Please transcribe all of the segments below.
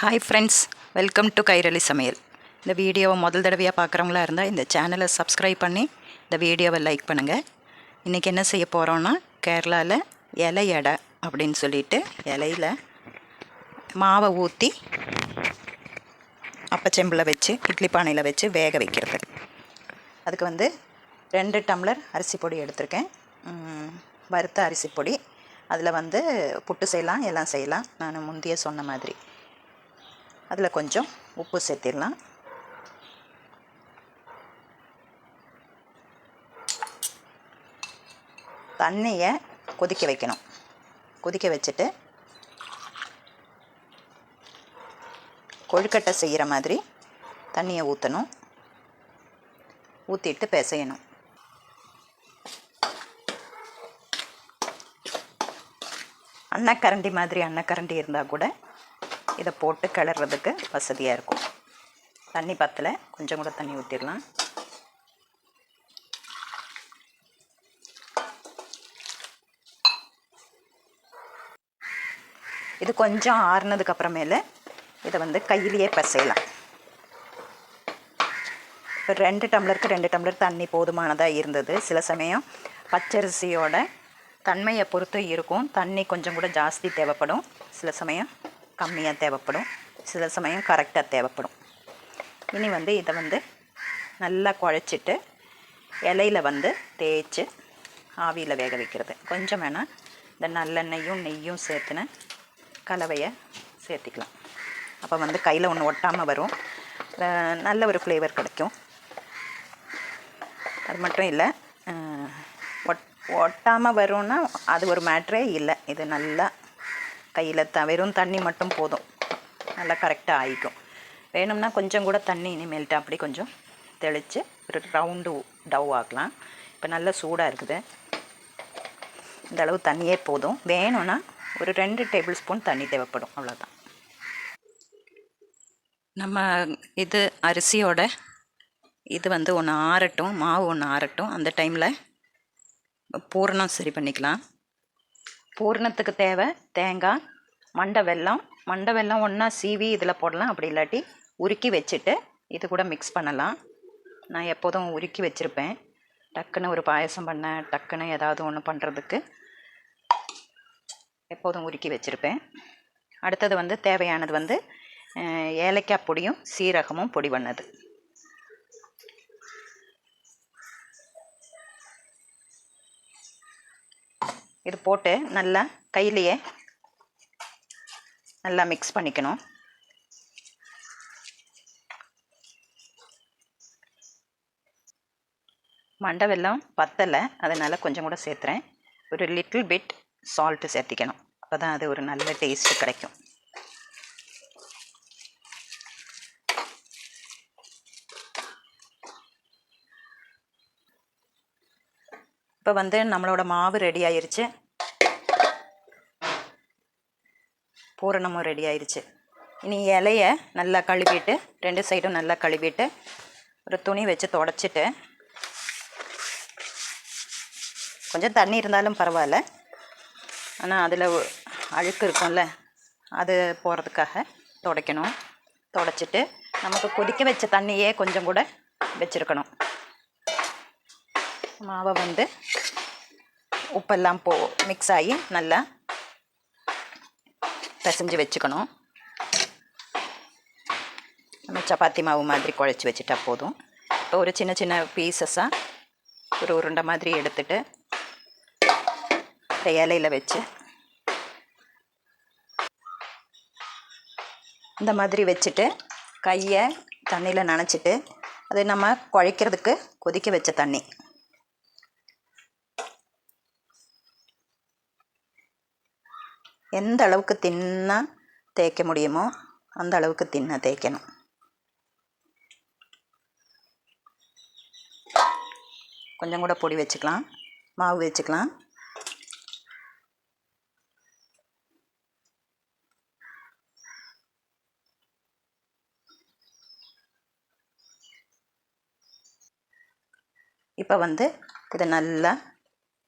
Hi friends welcome to Kairali சமையல் இந்த வீடியோவை முதல் தடவையாக பார்க்குறவங்களா இருந்தால் இந்த சேனலை சப்ஸ்கிரைப் பண்ணி இந்த வீடியோவை லைக் பண்ணுங்கள் இன்றைக்கி என்ன செய்ய போகிறோன்னா கேரளாவில் இலை எடை அப்படின்னு சொல்லிட்டு இலையில் மாவை ஊற்றி அப்பச்செம்பில் வச்சு இட்லி பானையில் வச்சு வேக வைக்கிறது. அதுக்கு வந்து ரெண்டு டம்ளர் அரிசி பொடி எடுத்திருக்கேன். வறுத்த அரிசி பொடி. அதில் வந்து புட்டு செய்யலாம் எல்லாம் செய்யலாம். நான் முந்தைய சொன்ன மாதிரி. அதில் கொஞ்சம் உப்பு சேர்த்திடலாம். தண்ணியை கொதிக்க வைக்கணும். கொதிக்க வச்சுட்டு கொழுக்கட்டை செய்கிற மாதிரி தண்ணியை ஊற்றணும் ஊற்றிட்டு பிசையணும். அன்னக்கரண்டி மாதிரி அன்னக்கரண்டி இருந்தால் கூட இதை போட்டு கிளறதுக்கு வசதியாக இருக்கும். தண்ணி பத்தில் கொஞ்சம் கூட தண்ணி ஊற்றிடலாம் இது கொஞ்சம் ஆறுனதுக்கு அப்புறமேல இதை வந்து கையிலேயே பசையலாம். இப்போ ரெண்டு டம்ளருக்கு ரெண்டு டம்ளர் தண்ணி போதுமானதாக இருந்தது. சில சமயம் பச்சரிசியோட தன்மையை பொறுத்து இருக்கும். தண்ணி கொஞ்சம் கூட ஜாஸ்தி தேவைப்படும். சில சமயம் கம்மியாக தேவைப்படும். சில சமயம் கரெக்டாக தேவைப்படும். இனி வந்து இதை வந்து நல்லா குழச்சிட்டு இலையில வந்து தேய்ச்சி ஆவியில் வேக வைக்கிறது. கொஞ்சம் வேணால் இந்த நல்லெண்ணெயும் நெய்யும் சேர்த்துன கலவையை சேர்த்திக்கலாம். அப்போ வந்து கையில் ஒன்று ஒட்டாமல் வரும். நல்ல ஒரு ஃப்ளேவர் கிடைக்கும். அது மட்டும் இல்லை ஒட் ஒட்டாமல் வரும்னா அது ஒரு மேட்ரே இல்லை. இது நல்லா கையில் த வெறும் தண்ணி மட்டும் போதும். நல்லா கரெக்டாக ஆயிக்கும். வேணும்னா கொஞ்சம் கூட தண்ணி இனிமேல்ட்டு அப்படி கொஞ்சம் தெளித்து ஒரு ரவுண்டு டவ் ஆக்கலாம். இப்போ நல்லா சூடாக இருக்குது. இந்த அளவு தண்ணியே போதும். வேணும்னா ஒரு ரெண்டு டேபிள் ஸ்பூன் தண்ணி தேவைப்படும். அவ்வளோதான் நம்ம இது அரிசியோட இது வந்து ஒன்று ஆறட்டும் மாவு ஒன்று ஆறட்டும். அந்த டைமில் பூரணம் சரி பண்ணிக்கலாம். பூரணத்துக்கு தேவை. தேங்காய் மண்டை வெல்லம். மண்டை வெல்லம் ஒன்றா சீவி இதில் போடலாம். அப்படி இல்லாட்டி உருக்கி வச்சுட்டு இது கூட மிக்ஸ் பண்ணலாம். நான் எப்போதும் உருக்கி வச்சுருப்பேன். டக்குன்னு ஒரு பாயசம் பண்ண டக்குன்னு ஏதாவது ஒன்று பண்ணுறதுக்கு எப்போதும் உருக்கி வச்சுருப்பேன். அடுத்தது வந்து தேவையானது வந்து ஏலக்காய் பொடியும் சீரகமும் பொடி பண்ணது. இது போட்டு நல்லா கையிலையே நல்லா மிக்ஸ் பண்ணிக்கணும். மண்டை வெல்லம் பத்தலை அதனால் கொஞ்சம் கூட சேர்த்துறேன். ஒரு லிட்டில் பிட் சால்ட்டு சேர்த்திக்கணும். அப்போ தான் அது ஒரு நல்ல டேஸ்ட்டு கிடைக்கும். இப்போ வந்து நம்மளோட மாவு ரெடி ஆயிருச்சு. பூரணமும் ரெடி ஆயிருச்சு. இனி இலைய நல்லா கழுவிட்டு ரெண்டு சைடும் நல்லா கழுவிட்டு ஒரு துணி வச்சு தொடச்சிட்டு கொஞ்சம் தண்ணி இருந்தாலும் பரவாயில்ல. ஆனால் அதில் அழுக்கு இருக்கும்ல அது போகிறதுக்காக துடைக்கணும். துடைச்சிட்டு நமக்கு கொதிக்க வச்ச தண்ணியே கொஞ்சம் கூட வச்சுருக்கணும். மாவை வந்து உப்பெல்லாம் போ மிக்ஸ் ஆகி நல்லா பிசைஞ்சு வச்சுக்கணும் நம்ம சப்பாத்தி மாவு மாதிரி குழச்சி வச்சுட்டா போதும் இப்போ ஒரு சின்ன சின்ன பீசஸாக ஒரு உருண்டை மாதிரி எடுத்துட்டு இந்த இலையில வச்சு இந்த மாதிரி வச்சுட்டு கையை தண்ணியில் நனைச்சிட்டு அது நம்ம குழைக்கிறதுக்கு கொதிக்க வச்ச தண்ணி எந்த அளவுக்கு தின்னா தேய்க்க முடியுமோ அந்த அளவுக்கு தின்ன தேய்க்கணும். கொஞ்சம் கூட பொடி வச்சுக்கலாம். மாவு வச்சுக்கலாம். இப்போ வந்து இதை நல்லா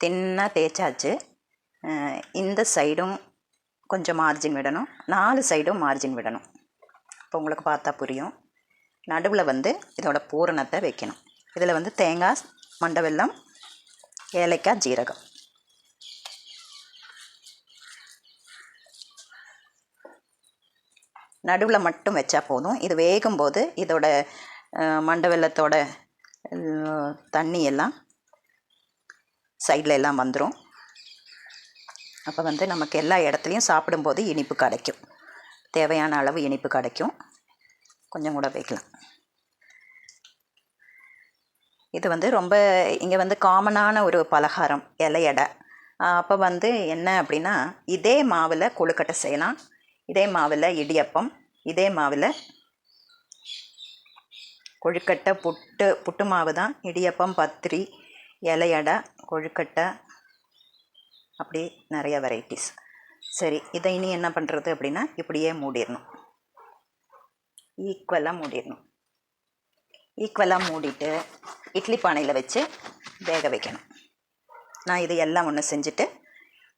தின்னாக தேய்ச்சாச்சு. இந்த சைடும் கொஞ்சம் மார்ஜின் விடணும். நாலு சைடும் மார்ஜின் விடணும். இப்போ உங்களுக்கு பார்த்தா புரியும். நடுவில் வந்து இதோட பூரணத்தை வைக்கணும். இதில் வந்து தேங்காய் மண்டை வெல்லம் ஏலக்காய் ஜீரகம். நடுவில் மட்டும் வச்சா போதும். இது வேகும்போது இதோட அஹ், மண்டை வெல்லத்தோட தண்ணி எல்லாம் சைடில் எல்லாம் வந்துடும் அப்போ வந்து நமக்கு எல்லா இடத்துலையும் சாப்பிடும்போது இனிப்பு கிடைக்கும். தேவையான அளவு இனிப்பு கிடைக்கும். கொஞ்சம் கூட வைக்கலாம். இது வந்து ரொம்ப இங்கே வந்து காமனான ஒரு பலகாரம் இலையடை. அப்போ வந்து என்ன அப்படின்னா இதே மாவில் கொழுக்கட்டை செய்யலாம். இதே மாவில் இடியப்பம். இதே மாவில் கொழுக்கட்டை புட்டு புட்டு மாவு தான். இடியப்பம் பத்திரி இலையடை கொழுக்கட்டை அப்படி நிறைய வெரைட்டிஸ் சரி இதை இனி என்ன பண்ணுறது அப்படின்னா இப்படியே மூடிடணும். ஈக்குவலாக மூடிடணும். ஈக்குவலாக மூடிட்டு இட்லி பானையில் வச்சு வேக வைக்கணும். நான் இது எல்லாம் ஒன்று செஞ்சுட்டு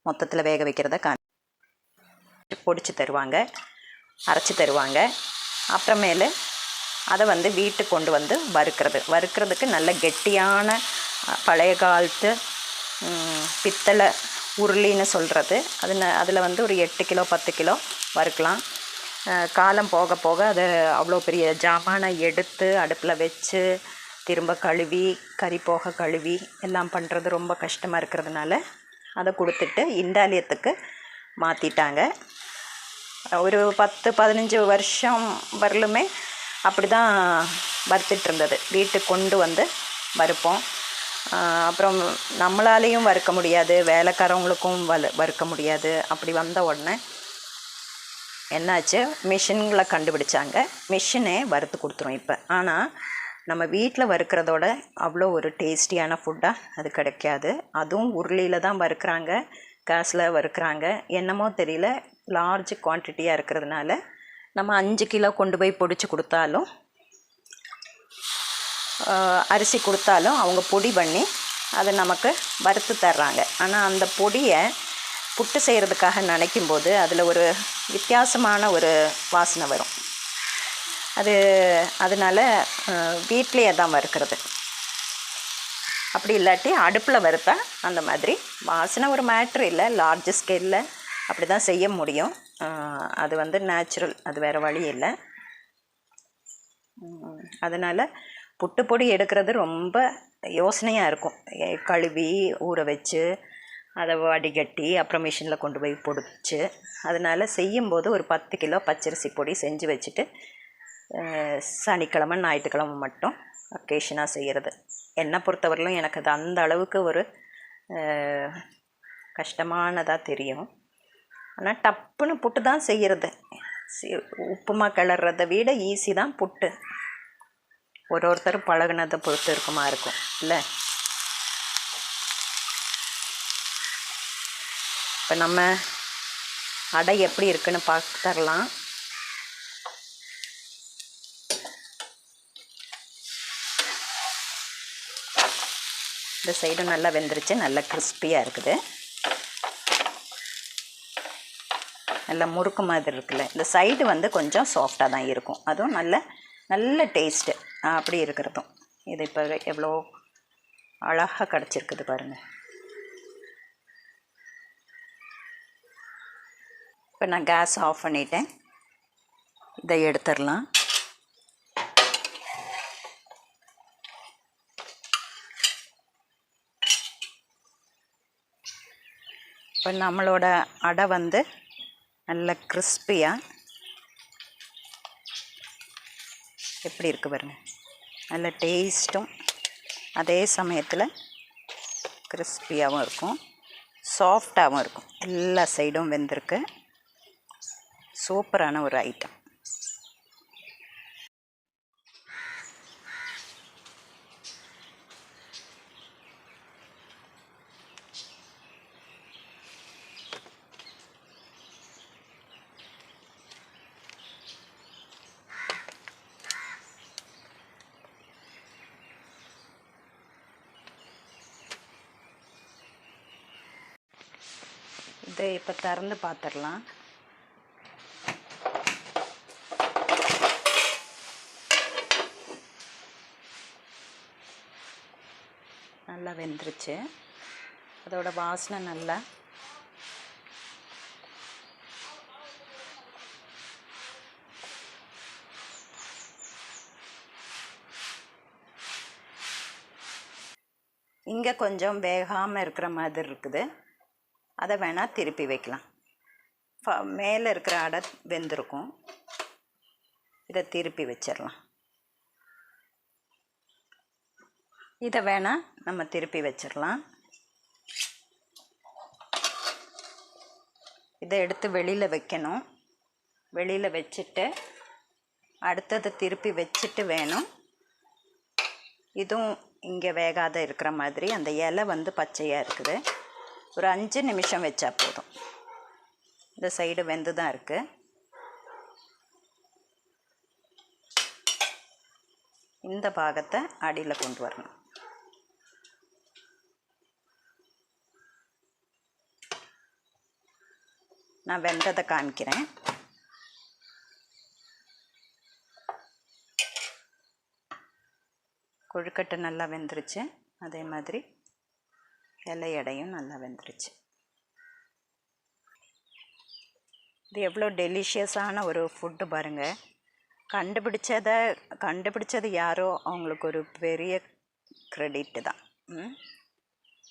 மொத்தத்தில் வேக வைக்கிறத கா பொடிச்சு தருவாங்க அரைச்சி தருவாங்க. அப்புறமேலு அதை வந்து வீட்டுக்கு கொண்டு வந்து வறுக்கிறது. வறுக்கிறதுக்கு நல்ல கெட்டியான பழைய காலத்து பித்தளை உருளின்னு சொல்கிறது அது அதில் வந்து ஒரு எட்டு கிலோ பத்து கிலோ வறுக்கலாம். காலம் போக போக அது அவ்வளோ பெரிய ஜாமானை எடுத்து அடுப்பில் வச்சு திரும்ப கழுவி கறி போக கழுவி எல்லாம் பண்ணுறது ரொம்ப கஷ்டமாக இருக்கிறதுனால அதை கொடுத்துட்டு இண்டாலியத்துக்கு மாற்றிட்டாங்க ஒரு பத்து பதினஞ்சு வருஷம் வரலுமே அப்படி தான் வறுத்துட்டு இருந்தது. வீட்டுக்கு கொண்டு வந்து வறுப்போம். அப்புறம் நம்மளாலேயும் வறுக்க முடியாது வேலைக்காரவங்களுக்கும் வலு வறுக்க முடியாது. அப்படி வந்த உடனே என்னாச்சு? மிஷின்களை கண்டுபிடிச்சாங்க. மிஷினே வறுத்து கொடுத்துரும் இப்போ. ஆனால் நம்ம வீட்டில் வறுக்கிறதோட அவ்வளோ ஒரு டேஸ்டியான ஃபுட்டாக அது கிடைக்காது. அதுவும் உருளியில் தான் வறுக்கிறாங்க கேஸில் வறுக்கிறாங்க. என்னமோ தெரியல லார்ஜ் குவான்டிட்டியாக இருக்கிறதுனால நம்ம அஞ்சு கிலோ கொண்டு போய் பொடிச்சு கொடுத்தாலும் அரிசி கொடுத்தாலும் அவங்க பொடி பண்ணி அதை நமக்கு வறுத்து தர்றாங்க. ஆனால் அந்த பொடியை புட்டு செய்கிறதுக்காக நினைக்கும் போது அதில் ஒரு வித்தியாசமான ஒரு வாசனை வரும். அது அதனால் வீட்லேயே தான் வறுக்கிறது. அப்படி இல்லாட்டி அடுப்பில் வறுத்தா அந்த மாதிரி வாசனை ஒரு மேட்ரு இல்லை. லார்ஜ் ஸ்கேலில் அப்படி தான் செய்ய முடியும். அது வந்து நேச்சுரல் அது வேறு வழி இல்லை. அதனால் புட்டு பொடி எடுக்கிறது ரொம்ப யோசனையாக இருக்கும். கழுவி ஊற வச்சு அதை வடிகட்டி அப்புறம் மிஷினில் கொண்டு போய் பொடிச்சு அதனால் செய்யும்போது ஒரு பத்து கிலோ பச்சரிசி பொடி செஞ்சு வச்சுட்டு சனிக்கிழமை ஞாயிற்றுக்கிழமை மட்டும் அக்கேஷனாக செய்கிறது என்னை பொறுத்தவரையிலும் எனக்கு அது அந்த அளவுக்கு ஒரு கஷ்டமானதாக தெரியும். ஆனால் டப்புன்னு புட்டு தான் செய்கிறது உப்புமா கிளறதை விட ஈஸி தான் புட்டு. ஒரு ஒருத்தர் பழகுனதை பொறுத்து இருக்குமா இருக்கும் இல்லை? இப்போ நம்ம அடை எப்படி இருக்குன்னு பார்த்துடலாம் இந்த சைடும் நல்லா வெந்துருச்சு நல்லா கிறிஸ்பியாக இருக்குது. நல்ல முறுக்கு மாதிரி இருக்குல்ல இந்த சைடு வந்து கொஞ்சம் சாஃப்டாக தான் இருக்கும். அதுவும் நல்ல நல்ல டேஸ்ட்டு அப்படி இருக்கிறதும். இது இப்போ எவ்வளோ அழகாக கிடச்சிருக்குது பாருங்கள் இப்போ நான் கேஸ் ஆஃப் பண்ணிட்டேன். இதை எடுத்துடலாம். இப்போ நம்மளோட அடை வந்து நல்ல கிறிஸ்பியாக எப்படி இருக்குது பாருங்க. நல்ல டேஸ்ட்டும் அதே சமயத்தில் கிறிஸ்பியாகவும் இருக்கும். சாஃப்டாகவும் இருக்கும். எல்லா சைடும் வெந்திருக்கு. சூப்பரான ஒரு ஐட்டம். போட்டு இப்போ திறந்து பார்த்துடலாம் நல்லா வெந்துருச்சு. அதோட வாசனை நல்லா இங்கே கொஞ்சம் வேகாமல் இருக்கிற மாதிரி இருக்குது. அதை வேணால் திருப்பி வைக்கலாம். ஃப மேலே இருக்கிற அடை வெந்திருக்கும். இதை திருப்பி வச்சிடலாம் இதை வேணால் நம்ம திருப்பி வச்சிடலாம் இதை எடுத்து வெளியில் வைக்கணும். வெளியில் வச்சுட்டு அடுத்ததை திருப்பி வச்சுட்டு வேணும். இதுவும் இங்கே வேகாத இருக்கிற மாதிரி. அந்த இலை வந்து பச்சையாக இருக்குது. ஒரு அஞ்சு நிமிஷம் வச்சா போதும். இந்த சைடு வெந்து தான் இருக்குது இந்த பாகத்தை அடியில் கொண்டு வரணும். நான் வெந்ததை காமிக்கிறேன். கொழுக்கட்டை நல்லா வெந்துருச்சு. அதே மாதிரி இலை எடையும் நல்லா வெந்துருச்சு. இது எவ்வளோ டெலிஷியஸான ஒரு ஃபுட்டு பாருங்கள் கண்டுபிடிச்சதை கண்டுபிடிச்சது யாரோ அவங்களுக்கு ஒரு பெரிய க்ரெடிட்டு தான்.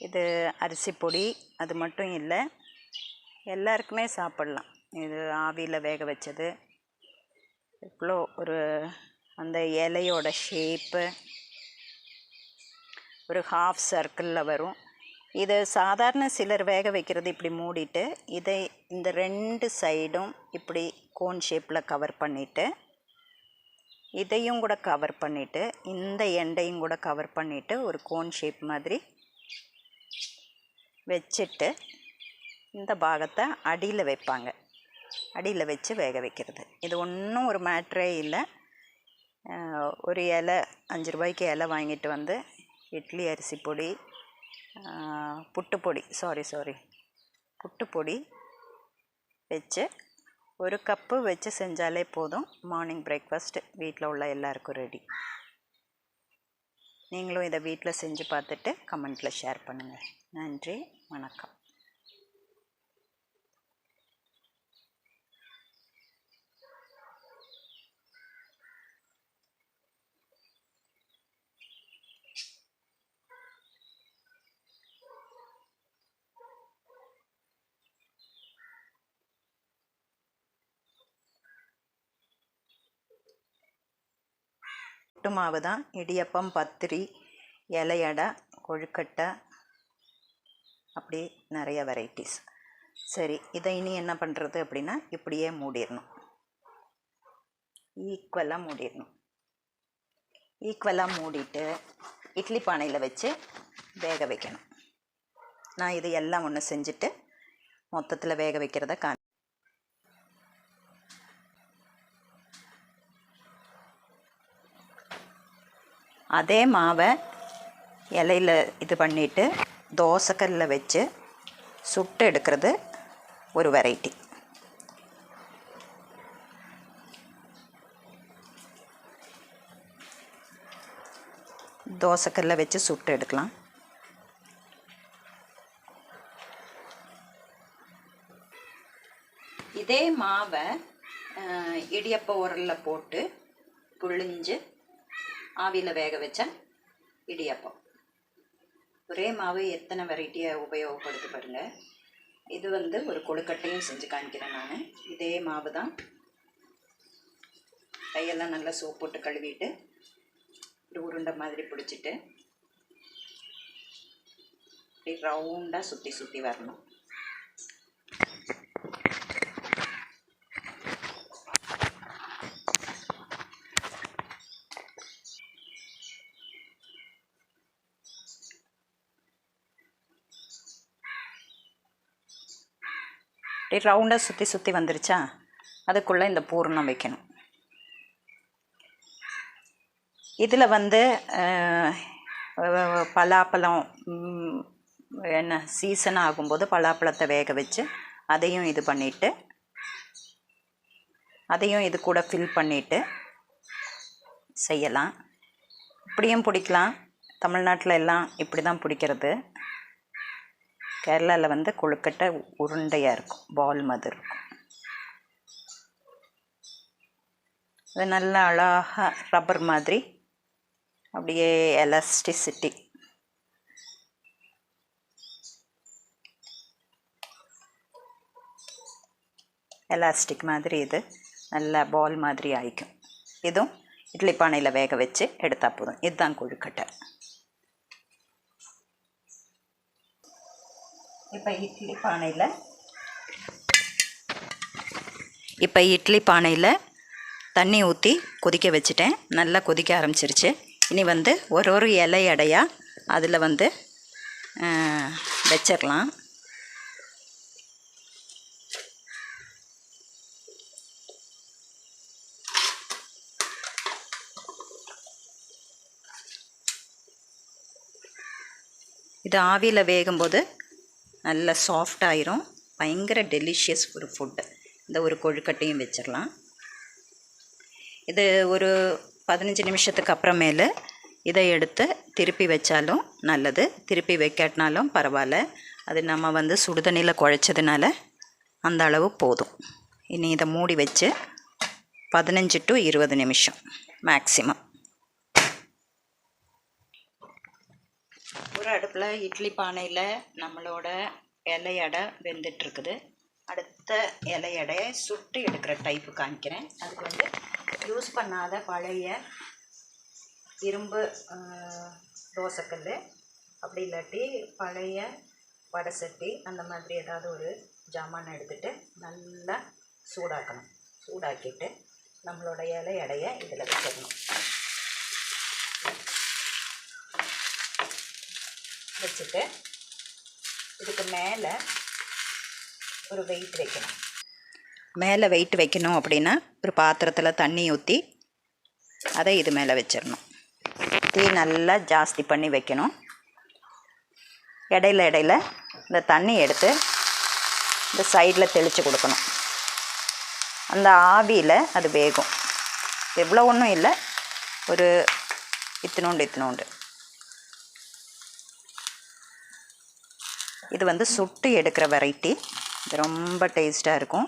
இது அரிசி பொடி அது மட்டும் இல்லை எல்லாருக்குமே சாப்பிட்லாம். இது ஆவியில் வேக வச்சது. இவ்வளோ ஒரு அந்த இலையோட ஷேப்பு ஒரு ஹாஃப் சர்க்கிளில் வரும். இது சாதாரண சிலர் வேக வைக்கிறது இப்படி மூடிட்டு இதை இந்த ரெண்டு சைடும் இப்படி கோன் ஷேப்பில் கவர் பண்ணிவிட்டு இதையும் கூட கவர் பண்ணிவிட்டு இந்த எண்டையும் கூட கவர் பண்ணிவிட்டு ஒரு கோன் ஷேப் மாதிரி வச்சுட்டு இந்த பாகத்தை அடியில் வைப்பாங்க. அடியில் வச்சு வேக வைக்கிறது. இது ஒன்றும் ஒரு மேட்ரே இல்லை. ஒரு இலை அஞ்சு ரூபாய்க்கு இலை வாங்கிட்டு வந்து இட்லி அரிசி பொடி புட்டுப்பொடி. சாரி சாரி புட்டு பொடி வச்சு ஒரு கப்பு வச்சு செஞ்சாலே போதும். மார்னிங் பிரேக்ஃபாஸ்ட் வீட்டில் உள்ள எல்லாருக்கும் ரெடி நீங்களும் இதை வீட்டில் செஞ்சு பார்த்துட்டு கமெண்ட்டில் ஷேர் பண்ணுங்கள் நன்றி. வணக்கம். புட்டு மாவு தான் இடியப்பம் பத்திரி இலையடை கொழுக்கட்டை அப்படி நிறைய வெரைட்டிஸ் சரி இதை இனி என்ன பண்ணுறது அப்படின்னா இப்படியே மூடிடணும். ஈக்குவலாக மூடிடணும். ஈக்குவலாக மூடிட்டு இட்லி பானையில் வச்சு வேக வைக்கணும். நான் இது எல்லாம் ஒன்று செஞ்சுட்டு மொத்தத்தில் வேக வைக்கிறத கா அதே மாவை இலையில் இது பண்ணிவிட்டு தோசைக்கல்ல வச்சு சுட்டு எடுக்கிறது ஒரு வெரைட்டி தோசைக்கல்ல வச்சு சுட்டு எடுக்கலாம். இதே மாவை இடியப்ப உரலில் போட்டு புழிஞ்சு ஆவியில் வேக வச்ச இடியப்பம். ஒரே மாவு எத்தனை வெரைட்டியை உபயோகப்படுத்து பாருங்க. இது வந்து ஒரு கொழுக்கட்டையும் செஞ்சு காமிக்கிறேன் நான். இதே மாவு தான் கையெல்லாம் நல்லா சோப் போட்டு கழுவிட்டு ஒரு உருண்டை மாதிரி பிடிச்சிட்டு இப்படி ரவுண்டாக சுற்றி சுற்றி வரணும். இப்படி ரவுண்டாக சுற்றி சுற்றி வந்துருச்சா? அதுக்குள்ளே இந்த பூரணம் வைக்கணும். இதில் வந்து பலாப்பழம் என்ன சீசன் ஆகும்போது பலாப்பழத்தை வேக வச்சு அதையும் இது பண்ணிவிட்டு அதையும் இது கூட ஃபில் பண்ணிவிட்டு செய்யலாம். இப்படியும் பிடிக்கலாம். தமிழ்நாட்டில் எல்லாம் இப்படி தான் பிடிக்கிறது. கேரளாவில் வந்து கொழுக்கட்டை உருண்டையாக இருக்கும். பால் மாதிரி இருக்கும். அது நல்லா அழகாக ரப்பர் மாதிரி அப்படியே எலாஸ்டிசிட்டி எலாஸ்டிக் மாதிரி இது. நல்ல பால் மாதிரி ஆயிக்கும். இதுவும் இட்லி பானையில் வேக வச்சு எடுத்தால் போதும். இதுதான் கொழுக்கட்டை. இப்போ இட்லி பானையில். இப்போ இட்லி பானையில் தண்ணி ஊற்றி கொதிக்க வச்சுட்டேன். நல்லா கொதிக்க ஆரம்பிச்சிருச்சு. இனி வந்து ஒரு ஒரு இலை எடையாக அதில் வந்து வச்சிடலாம் இது ஆவியில் வேகும்போது நல்ல சாஃப்ட் ஆயிரும். பயங்கர டெலிஷியஸ் ஒரு ஃபுட்டு இந்த ஒரு கொழுக்கட்டையும் வச்சிடலாம் இது ஒரு பதினஞ்சு நிமிஷத்துக்கு அப்புறமேலு இதை எடுத்து திருப்பி வச்சாலும் நல்லது. திருப்பி வைக்காட்டினாலும் பரவாயில்ல. அது நம்ம வந்து சுடுதண்ணியில் குழைச்சதுனால அந்த அளவு போதும். இனி இதை மூடி வச்சு பதினஞ்சு டு இருபது நிமிஷம் மேக்ஸிமம் இருக்கிற அடுப்பில் இட்லி பானையில் நம்மளோட இலையடை வெந்துட்டுருக்குது. அடுத்த இலையடையை சுட்டு எடுக்கிற டைப்பு காமிக்கிறேன். அதுக்கு வந்து யூஸ் பண்ணாத பழைய இரும்பு தோசைக்கல் அப்படி இல்லாட்டி பழைய வடை சட்டி அந்த மாதிரி ஏதாவது ஒரு ஜாமான் எடுத்துகிட்டு நல்லா சூடாக்கணும். சூடாக்கிட்டு நம்மளோட இலை எடையை இதில் வச்சிடணும். வச்சுட்டு இதுக்கு மேலே ஒரு வெயிட் வைக்கணும். மேலே வெயிட் வைக்கணும் அப்படின்னா ஒரு பாத்திரத்தில் தண்ணி ஊற்றி அதை இது மேலே வச்சிடணும். தீ நல்லா ஜாஸ்தி பண்ணி வைக்கணும். இடையில இடையில இந்த தண்ணி எடுத்து இந்த சைடில் தெளித்து கொடுக்கணும். அந்த ஆவியில் அது வேகும். எவ்வளோ ஒன்றும் இல்லை. ஒரு இத்தினோண்டு இத்தினோண்டு. இது வந்து சுட்டு எடுக்கிற வெரைட்டி இது ரொம்ப டேஸ்ட்டாக இருக்கும்.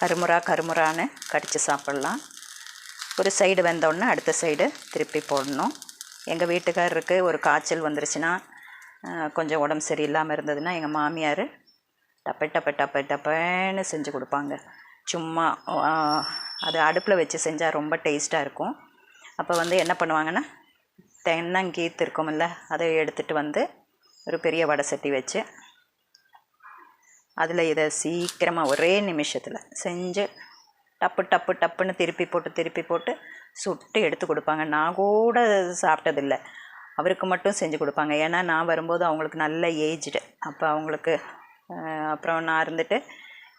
கருமுறா கருமுறான்னு கடித்து சாப்பிட்லாம். ஒரு சைடு வெந்தோடனே அடுத்த சைடு திருப்பி போடணும். எங்கள் வீட்டுக்காரருக்கு ஒரு காய்ச்சல் வந்துருச்சுன்னா கொஞ்சம் உடம்பு சரியில்லாமல் இருந்ததுன்னா எங்கள் மாமியார் டப்ப டப்ப டப்ப டப்பன்னு செஞ்சு கொடுப்பாங்க. சும்மா அது அடுப்பில் வச்சு செஞ்சால் ரொம்ப டேஸ்ட்டாக இருக்கும். அப்போ வந்து என்ன பண்ணுவாங்கன்னா தென்னங்கீத்து இருக்கும்ல அதை எடுத்துகிட்டு வந்து ஒரு பெரிய வடை சட்டி வச்சு அதில் இதை சீக்கிரமாக ஒரே நிமிஷத்தில் செஞ்சு டப்பு டப்பு டப்புன்னு திருப்பி போட்டு திருப்பி போட்டு சுட்டு எடுத்து கொடுப்பாங்க. நான் கூட சாப்பிட்டதில்லை. அவருக்கு மட்டும் செஞ்சு கொடுப்பாங்க. ஏன்னா நான் வரும்போது அவங்களுக்கு நல்ல ஏஜ்டு அப்போ அவங்களுக்கு அப்புறம் நான் இருந்துட்டு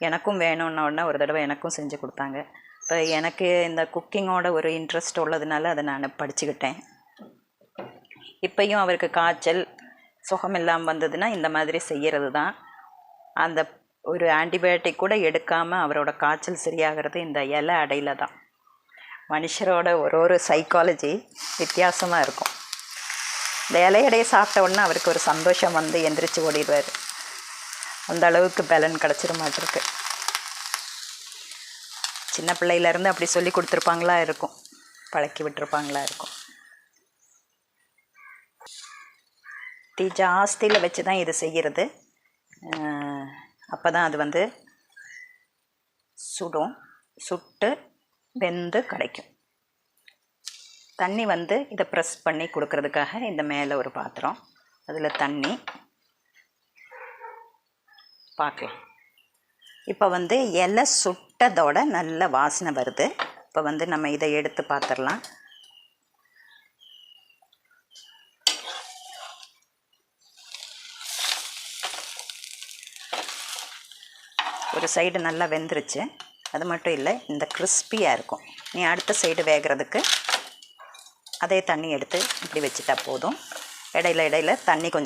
எனக்கும் வேணும்ன உடனே ஒரு தடவை எனக்கும் செஞ்சு கொடுத்தாங்க. இப்போ எனக்கு இந்த குக்கிங்கோட ஒரு இன்ட்ரெஸ்ட் உள்ளதுனால அதை நான் படிச்சுக்கிட்டேன். இப்பயும் அவருக்கு காய்ச்சல் சுகம் இல்லாமல் வந்ததுன்னா இந்த மாதிரி செய்கிறது தான் அந்த ஒரு ஆன்டிபயோட்டிக் கூட எடுக்காமல் அவரோட காய்ச்சல் சரியாகிறது இந்த இலை அடையில தான். மனுஷரோட ஒரு ஒரு சைக்காலஜி வித்தியாசமாக இருக்கும். இந்த இலையடையை சாப்பிட்ட உடனே அவருக்கு ஒரு சந்தோஷம் வந்து எந்திரிச்சு ஓடிடுவார். அந்த அளவுக்கு பலன் கிடச்சிட மாட்டிருக்கு. சின்ன பிள்ளையிலேருந்து அப்படி சொல்லி கொடுத்துருப்பாங்களா இருக்கும். பழக்கி விட்டுருப்பாங்களா இருக்கும். தீ ஜாஸ்தியில் வச்சு தான் இது செய்கிறது. அப்போ தான் அது வந்து சுடும் சுட்டு வெந்து கிடைக்கும் தண்ணி வந்து இதை ப்ரெஸ் பண்ணி கொடுக்கறதுக்காக இந்த மேலே ஒரு பாத்திரம் அதில் தண்ணி. பார்க்கலாம் இப்போ வந்து இலை சுட்டதோட நல்ல வாசனை வருது. இப்போ வந்து நம்ம இதை எடுத்து பார்த்துடலாம் ஒரு சைடு நல்லா வெந்துருச்சு. அது மட்டும் இல்லை இந்த கிறிஸ்பியாக இருக்கும். நீ அடுத்த சைடு வேகிறதுக்கு அதே தண்ணி எடுத்து இப்படி வச்சுட்டா போதும். இடையில இடையில தண்ணி கொஞ்சம்